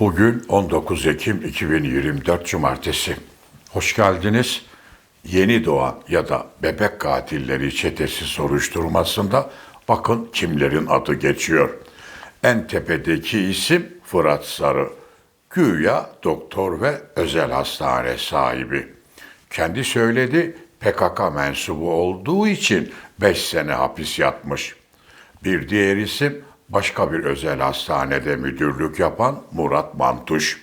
Bugün 19 Ekim 2024 Cumartesi. Hoş geldiniz. Yeni doğan ya da bebek katilleri çetesi soruşturmasında bakın kimlerin adı geçiyor. En tepedeki isim Fırat Sarı. Güya doktor ve özel hastane sahibi. Kendi söyledi PKK mensubu olduğu için 5 sene hapis yatmış. Bir diğer isim başka bir özel hastanede müdürlük yapan Murat Mantuş.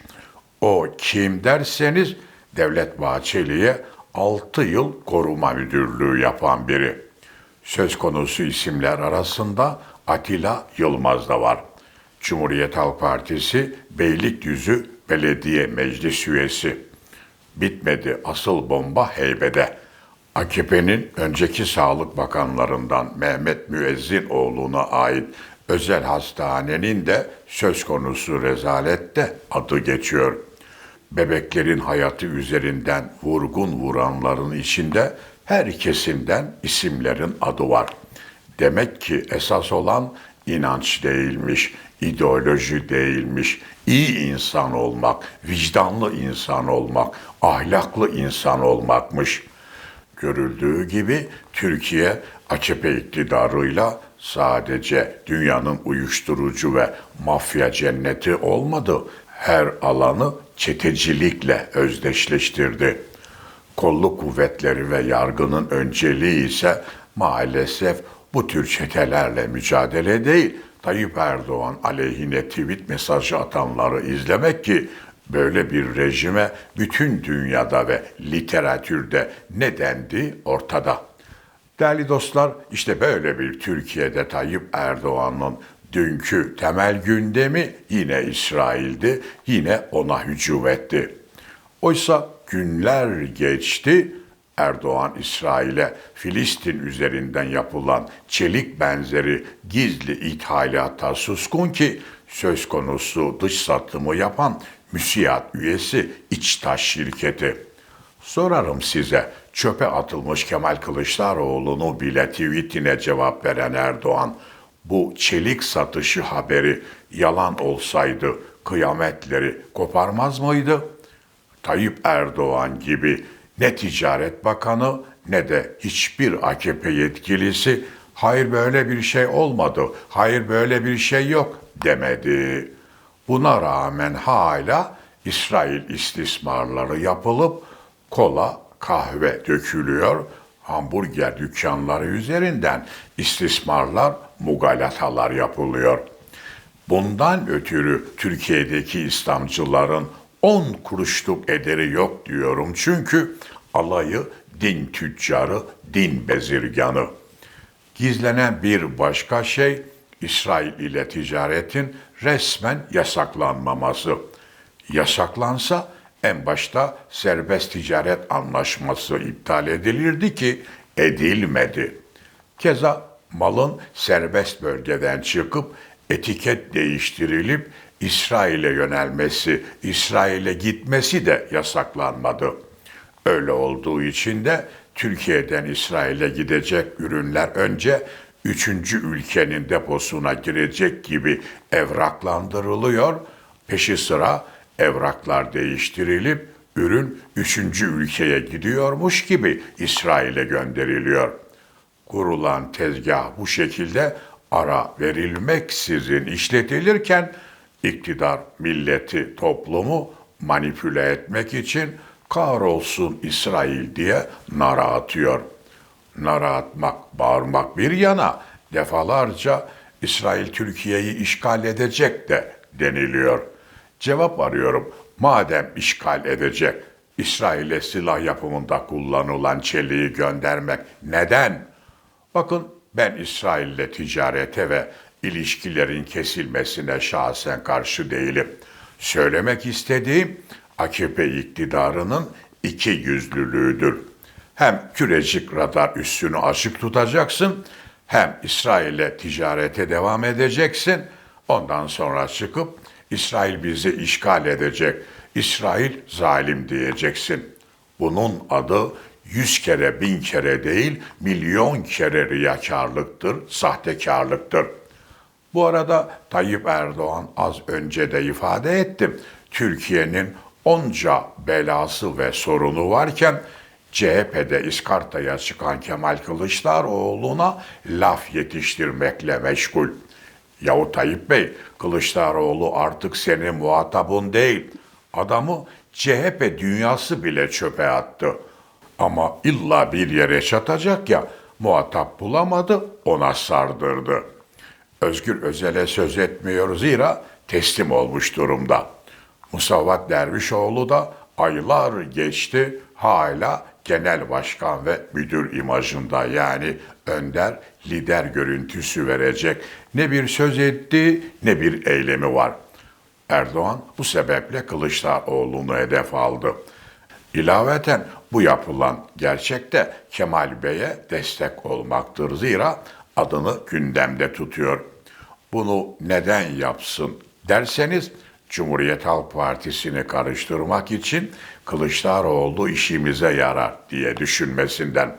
O kim derseniz Devlet Bahçeli'ye 6 yıl koruma müdürlüğü yapan biri. Söz konusu isimler arasında Atilla Yılmaz da var. Cumhuriyet Halk Partisi Beylikdüzü Belediye Meclis üyesi. Bitmedi asıl bomba heybede. AKP'nin önceki sağlık bakanlarından Mehmet Müezzinoğlu'na ait özel hastanenin de söz konusu rezalette adı geçiyor. Bebeklerin hayatı üzerinden vurgun vuranların içinde her kesimden isimlerin adı var. Demek ki esas olan inanç değilmiş, ideoloji değilmiş, iyi insan olmak, vicdanlı insan olmak, ahlaklı insan olmakmış. Görüldüğü gibi Türkiye AKP iktidarıyla sadece dünyanın uyuşturucu ve mafya cenneti olmadı. Her alanı çetecilikle özdeşleştirdi. Kolluk kuvvetleri ve yargının önceliği ise maalesef bu tür çetelerle mücadele değil, Tayyip Erdoğan aleyhine tweet mesajı atanları izlemek ki böyle bir rejime bütün dünyada ve literatürde ne dendi ortada. Değerli dostlar, işte böyle bir Türkiye'de Tayyip Erdoğan'ın dünkü temel gündemi yine İsrail'di, yine ona hücum etti. Oysa günler geçti, Erdoğan İsrail'e Filistin üzerinden yapılan çelik benzeri gizli ithalata suskun ki söz konusu dış satımı yapan müsiyat üyesi İçtaş şirketi. Sorarım size, çöpe atılmış Kemal Kılıçdaroğlu'nu bile tweetine cevap veren Erdoğan, bu çelik satışı haberi yalan olsaydı kıyametleri koparmaz mıydı? Tayyip Erdoğan gibi ne Ticaret Bakanı ne de hiçbir AKP yetkilisi hayır böyle bir şey olmadı, hayır böyle bir şey yok demedi. Buna rağmen hala İsrail istismarları yapılıp kola, kahve dökülüyor, hamburger dükkanları üzerinden istismarlar, mugalatalar yapılıyor. Bundan ötürü Türkiye'deki İslamcıların 10 kuruşluk ederi yok diyorum çünkü alayı din tüccarı, din bezirganı. Gizlenen bir başka şey İsrail ile ticaretin resmen yasaklanmaması. Yasaklansa en başta serbest ticaret anlaşması iptal edilirdi ki edilmedi. Keza malın serbest bölgeden çıkıp etiket değiştirilip İsrail'e yönelmesi, İsrail'e gitmesi de yasaklanmadı. Öyle olduğu için de Türkiye'den İsrail'e gidecek ürünler önce üçüncü ülkenin deposuna girecek gibi evraklandırılıyor. Peşi sıra evraklar değiştirilip ürün üçüncü ülkeye gidiyormuş gibi İsrail'e gönderiliyor. Kurulan tezgah bu şekilde ara verilmeksizin işletilirken iktidar milleti, toplumu manipüle etmek için kahrolsun İsrail diye nara atıyor. Nara atmak, bağırmak bir yana defalarca İsrail Türkiye'yi işgal edecek de deniliyor. Cevap arıyorum. Madem işgal edecek, İsrail'e silah yapımında kullanılan çeliği göndermek neden? Bakın ben İsrail'le ticarete ve ilişkilerin kesilmesine şahsen karşı değilim. Söylemek istediğim AKP iktidarının iki yüzlülüğüdür. Hem kürecik radar üssünü açık tutacaksın, hem İsrail'le ticarete devam edeceksin. Ondan sonra çıkıp İsrail bizi işgal edecek, İsrail zalim diyeceksin. Bunun adı yüz kere, bin kere değil, milyon kere riyakarlıktır, sahtekarlıktır. Bu arada Tayyip Erdoğan az önce de ifade ettim. Türkiye'nin onca belası ve sorunu varken CHP'de iskartaya çıkan Kemal Kılıçdaroğlu'na laf yetiştirmekle meşgul. Yahu Tayyip Bey, Kılıçdaroğlu artık senin muhatabın değil. Adamı CHP dünyası bile çöpe attı. Ama illa bir yere çatacak ya, muhatap bulamadı, ona sardırdı. Özgür Özel'e söz etmiyor zira teslim olmuş durumda. Musavat Dervişoğlu da aylar geçti hala genel başkan ve müdür imajında yani önder lider görüntüsü verecek ne bir söz etti ne bir eylemi var. Erdoğan bu sebeple Kılıçdaroğlu'nu hedef aldı. İlaveten bu yapılan gerçekte Kemal Bey'e destek olmaktır. Zira adını gündemde tutuyor. Bunu neden yapsın derseniz Cumhuriyet Halk Partisi'ni karıştırmak için Kılıçdaroğlu işimize yarar diye düşünmesinden.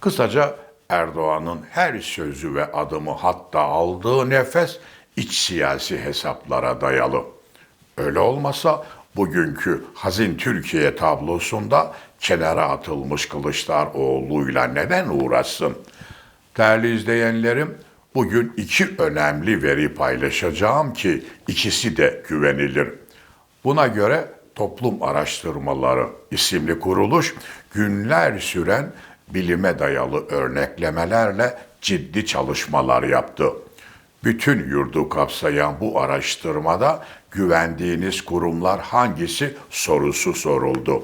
Kısaca Erdoğan'ın her sözü ve adımı hatta aldığı nefes iç siyasi hesaplara dayalı. Öyle olmasa bugünkü hazin Türkiye tablosunda kenara atılmış Kılıçdaroğlu'yla neden uğraşsın? Değerli izleyenlerim, bugün iki önemli veri paylaşacağım ki ikisi de güvenilir. Buna göre Toplum Araştırmaları isimli kuruluş günler süren bilime dayalı örneklemelerle ciddi çalışmalar yaptı. Bütün yurdu kapsayan bu araştırmada güvendiğiniz kurumlar hangisi sorusu soruldu.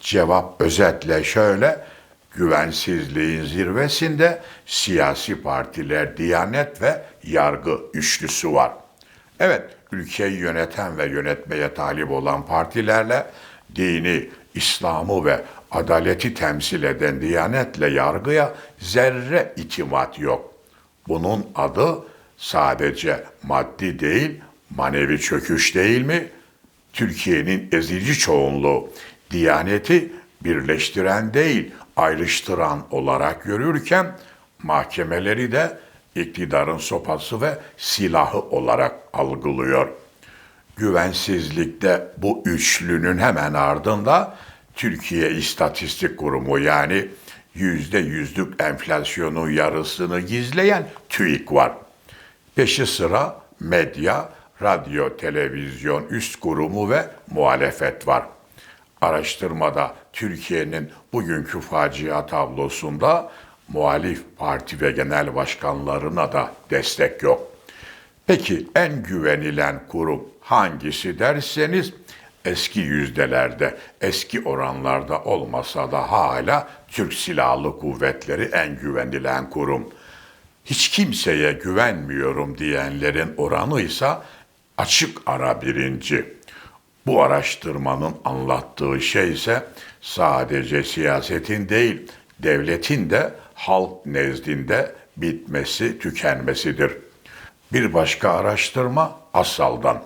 Cevap özetle şöyle, güvensizliğin zirvesinde siyasi partiler, diyanet ve yargı üçlüsü var. Evet, ülkeyi yöneten ve yönetmeye talip olan partilerle dini, İslam'ı ve adaleti temsil eden diyanetle yargıya zerre itimat yok. Bunun adı sadece maddi değil, manevi çöküş değil mi? Türkiye'nin ezici çoğunluğu Diyaneti birleştiren değil, ayrıştıran olarak görürken mahkemeleri de iktidarın sopası ve silahı olarak algılıyor. Güvensizlikte bu üçlünün hemen ardında Türkiye İstatistik Kurumu yani yüzde yüzlük enflasyonun yarısını gizleyen TÜİK var. Peşi sıra medya, radyo, televizyon üst kurumu ve muhalefet var. Araştırmada Türkiye'nin bugünkü facia tablosunda muhalif parti ve genel başkanlarına da destek yok. Peki en güvenilen kurum hangisi derseniz eski yüzdelerde, eski oranlarda olmasa da hala Türk Silahlı Kuvvetleri en güvenilen kurum. Hiç kimseye güvenmiyorum diyenlerin oranı ise açık ara birinci. Bu araştırmanın anlattığı şey ise sadece siyasetin değil, devletin de halk nezdinde bitmesi, tükenmesidir. Bir başka araştırma Asal'dan,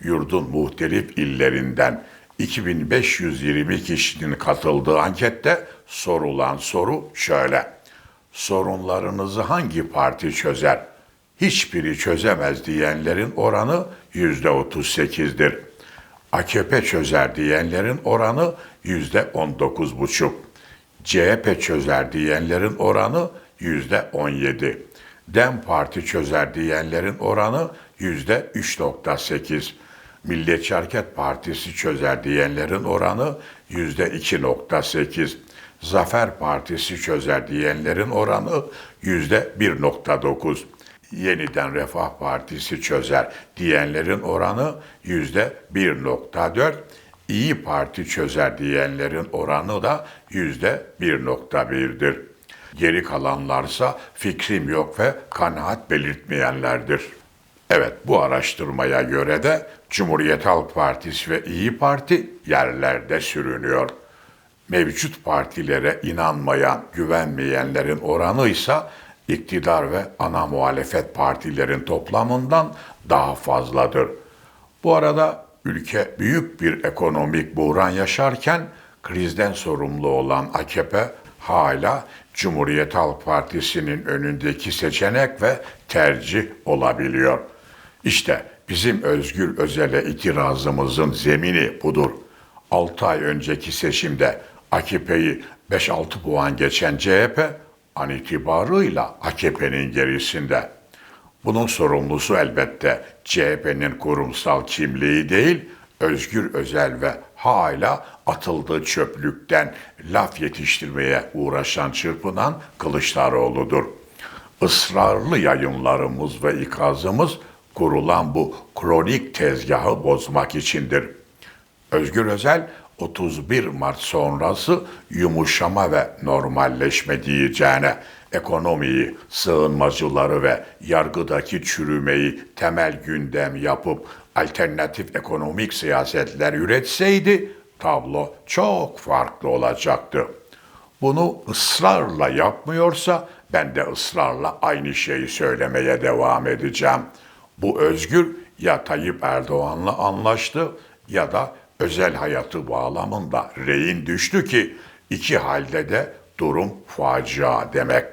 yurdun muhtelif illerinden 2520 kişinin katıldığı ankette sorulan soru şöyle. Sorunlarınızı hangi parti çözer? Hiçbiri çözemez diyenlerin oranı yüzde 38'dir. AKP çözer diyenlerin oranı yüzde 19,5. CHP çözer diyenlerin oranı yüzde 17. DEM Parti çözer diyenlerin oranı yüzde 3.8. Milliyetçi Hareket Partisi çözer diyenlerin oranı yüzde 2.8. Zafer Partisi çözer diyenlerin oranı yüzde 1.9 yeniden Refah Partisi çözer diyenlerin oranı yüzde 1.4, İyi Parti çözer diyenlerin oranı da yüzde 1.1'dir. Geri kalanlarsa fikrim yok ve kanaat belirtmeyenlerdir. Evet bu araştırmaya göre de Cumhuriyet Halk Partisi ve İyi Parti yerlerde sürünüyor. Mevcut partilere inanmayan, güvenmeyenlerin oranı ise iktidar ve ana muhalefet partilerin toplamından daha fazladır. Bu arada ülke büyük bir ekonomik buhran yaşarken krizden sorumlu olan AKP hala Cumhuriyet Halk Partisi'nin önündeki seçenek ve tercih olabiliyor. İşte bizim Özgür Özel'e itirazımızın zemini budur. 6 ay önceki seçimde AKP'yi 5-6 puan geçen CHP an itibarıyla AKP'nin gerisinde. Bunun sorumlusu elbette CHP'nin kurumsal kimliği değil, Özgür Özel ve hala atıldığı çöplükten laf yetiştirmeye uğraşan çırpınan Kılıçdaroğlu'dur. Israrlı yayınlarımız ve ikazımız kurulan bu kronik tezgahı bozmak içindir. Özgür Özel 31 Mart sonrası yumuşama ve normalleşme diyeceğine ekonomiyi, sığınmacıları ve yargıdaki çürümeyi temel gündem yapıp alternatif ekonomik siyasetler üretseydi tablo çok farklı olacaktı. Bunu ısrarla yapmıyorsa ben de ısrarla aynı şeyi söylemeye devam edeceğim. Bu Özgür ya Tayyip Erdoğan'la anlaştı ya da özel hayatı bağlamında rehin düştü ki iki halde de durum facia demek.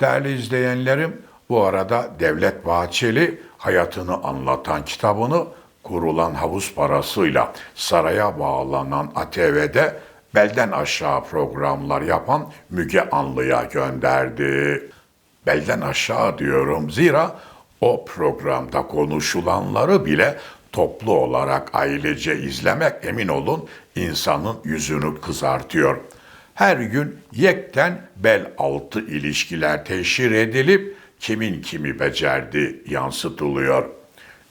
Değerli izleyenlerim, bu arada Devlet Bahçeli hayatını anlatan kitabını kurulan havuz parasıyla saraya bağlanan ATV'de belden aşağı programlar yapan Müge Anlı'ya gönderdi. Belden aşağı diyorum zira o programda konuşulanları bile toplu olarak ailece izlemek emin olun insanın yüzünü kızartıyor. Her gün yekten bel altı ilişkiler teşhir edilip kimin kimi becerdi yansıtılıyor.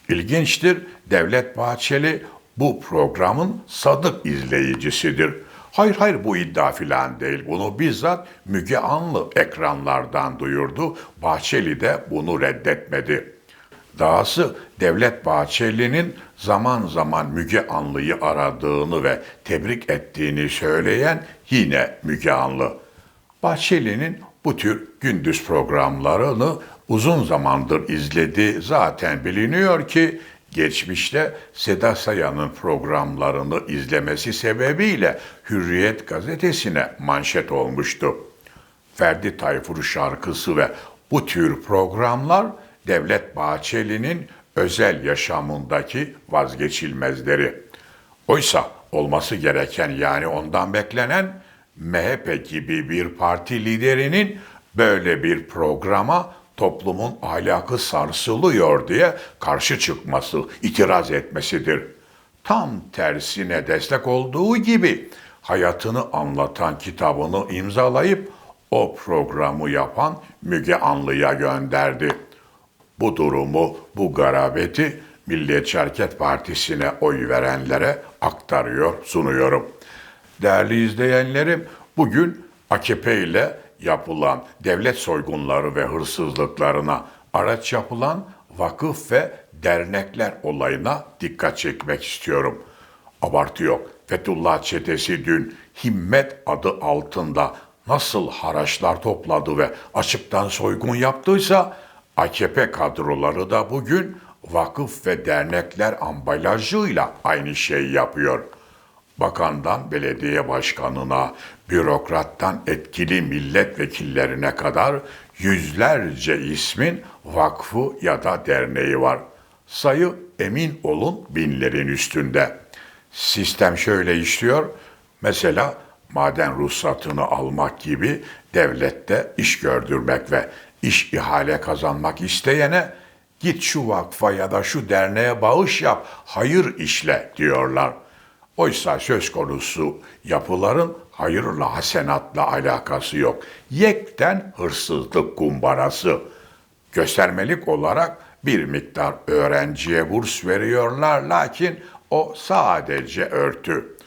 İlginçtir Devlet Bahçeli bu programın sadık izleyicisidir. Hayır hayır bu iddia filan değil. Bunu bizzat Müge Anlı ekranlardan duyurdu. Bahçeli de bunu reddetmedi. Dahası Devlet Bahçeli'nin zaman zaman Müge Anlı'yı aradığını ve tebrik ettiğini söyleyen yine Müge Anlı. Bahçeli'nin bu tür gündüz programlarını uzun zamandır izlediği zaten biliniyor ki geçmişte Seda Sayan'ın programlarını izlemesi sebebiyle Hürriyet gazetesine manşet olmuştu. Ferdi Tayfur şarkısı ve bu tür programlar Devlet Bahçeli'nin özel yaşamındaki vazgeçilmezleri. Oysa olması gereken yani ondan beklenen MHP gibi bir parti liderinin böyle bir programa toplumun ahlakı sarsılıyor diye karşı çıkması, itiraz etmesidir. Tam tersine destek olduğu gibi hayatını anlatan kitabını imzalayıp o programı yapan Müge Anlı'ya gönderdi. Bu durumu, bu garabeti Milliyetçi Hareket Partisi'ne oy verenlere aktarıyor, sunuyorum. Değerli izleyenlerim, bugün AKP ile yapılan devlet soygunları ve hırsızlıklarına araç yapılan vakıf ve dernekler olayına dikkat çekmek istiyorum. Abartı yok. Fethullah çetesi dün himmet adı altında nasıl haraçlar topladı ve açıktan soygun yaptıysa AKP kadroları da bugün vakıf ve dernekler ambalajıyla aynı şeyi yapıyor. Bakandan belediye başkanına, bürokrattan etkili milletvekillerine kadar yüzlerce ismin vakfı ya da derneği var. Sayı emin olun binlerin üstünde. Sistem şöyle işliyor. Mesela maden ruhsatını almak gibi devlette iş gördürmek ve iş ihale kazanmak isteyene git şu vakfa ya da şu derneğe bağış yap, hayır işle diyorlar. Oysa söz konusu yapıların hayırla, hasenatla alakası yok. Yekten hırsızlık kumbarası. Göstermelik olarak bir miktar öğrenciye burs veriyorlar lakin o sadece örtü.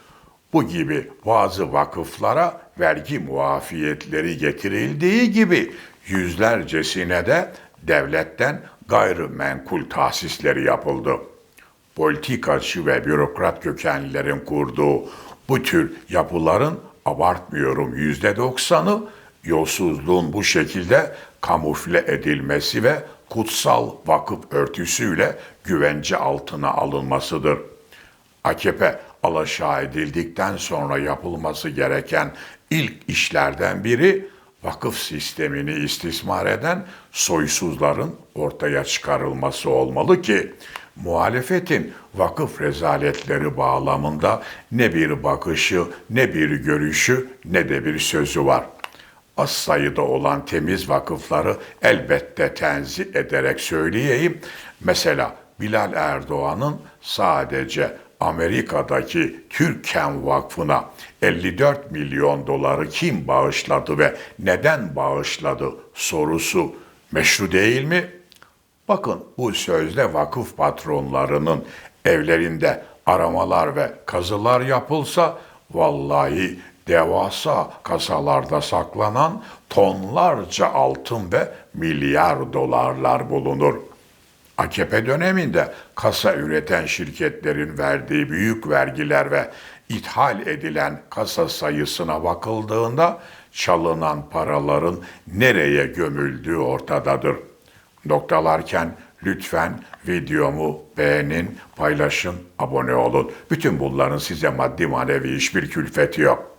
Bu gibi bazı vakıflara vergi muafiyetleri getirildiği gibi yüzlercesine de devletten gayrimenkul tahsisleri yapıldı. Politikacı ve bürokrat kökenlilerin kurduğu bu tür yapıların abartmıyorum yüzde doksanı yolsuzluğun bu şekilde kamufle edilmesi ve kutsal vakıf örtüsüyle güvence altına alınmasıdır. AKP alaşağı edildikten sonra yapılması gereken ilk işlerden biri vakıf sistemini istismar eden soysuzların ortaya çıkarılması olmalı ki muhalefetin vakıf rezaletleri bağlamında ne bir bakışı, ne bir görüşü, ne de bir sözü var. Az sayıda olan temiz vakıfları elbette tenzih ederek söyleyeyim. Mesela Bilal Erdoğan'ın sadece Amerika'daki Türken Vakfı'na 54 milyon doları kim bağışladı ve neden bağışladı sorusu meşru değil mi? Bakın bu sözde vakıf patronlarının evlerinde aramalar ve kazılar yapılsa vallahi devasa kasalarda saklanan tonlarca altın ve milyar dolarlar bulunur. AKP döneminde kasa üreten şirketlerin verdiği büyük vergiler ve ithal edilen kasa sayısına bakıldığında çalınan paraların nereye gömüldüğü ortadadır. Noktalarken lütfen videomu beğenin, paylaşın, abone olun. Bütün bunların size maddi manevi hiçbir külfeti yok.